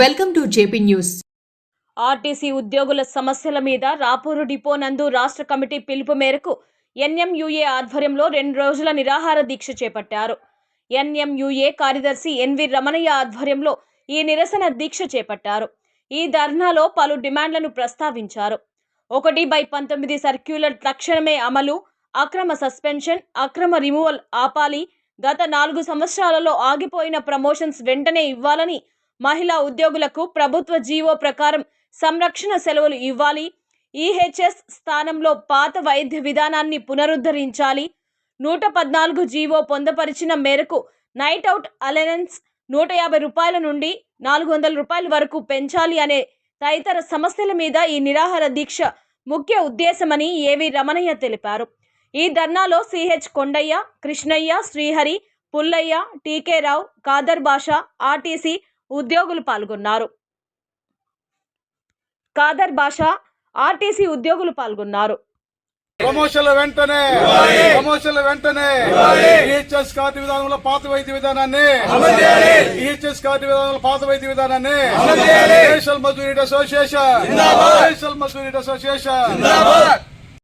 Welcome to JP news. RTC ఉద్యోగుల సమస్యల మీద రాపూరు డిపో నందు రాష్ట్ర కమిటీ పిలుపు మేరకు ఎన్ఎంయుఏ ఆధ్వర్యంలో రెండు రోజుల నిరాహార దీక్ష చేపట్టారు. ఎన్ఎంయుఏ కార్యదర్శి ఎన్వి రమణయ్య ఆధ్వర్యంలో ఈ నిరసన దీక్ష చేపట్టారు. ఈ ధర్నాలో పలు డిమాండ్లను ప్రస్తావించారు. ఒకటి బై పంతొమ్మిది సర్క్యులర్ తక్షణమే అమలు అక్రమ సస్పెన్షన్ అక్రమ రిమూవల్ ఆపాలి గత నాలుగు సంవత్సరాలలో ఆగిపోయిన ప్రమోషన్స్ వెంటనే ఇవ్వాలని మహిళా ఉద్యోగులకు ప్రభుత్వ జీవో ప్రకారం సంరక్షణ సెలవులు ఇవ్వాలి. ఈహెచ్ఎస్ స్థానంలో పాత వైద్య విధానాన్ని పునరుద్ధరించాలి. నూట పద్నాలుగు జీవో పొందపరిచిన మేరకు నైట్ అవుట్ అలెనెన్స్ నూట యాభై రూపాయల నుండి నాలుగు వందల రూపాయల వరకు పెంచాలి అనే తదితర సమస్యల మీద ఈ నిరాహార దీక్ష ముఖ్య ఉద్దేశమని ఏవి రమణయ్య తెలిపారు. ఈ ధర్నాలో CH Kondaiah Krishnaiah Srihari Pullaiah TK Rao Kadar Basha RTC ఉద్యోగులు పాల్గొన్నారు. కాదర్ బాషా ఆర్టీసీ ఉద్యోగులు పాల్గొన్నారు. ప్రమోషన్ల వెంటనే ప్రమోషన్ల వెంటనే ఈహెచ్ఎస్ కార్డు విధానంలో పాత వైద్య విధానాన్ని ఈహెచ్ఎస్ కార్డు విధానంలో పాత వైద్య విధానాన్ని national majority association national majority association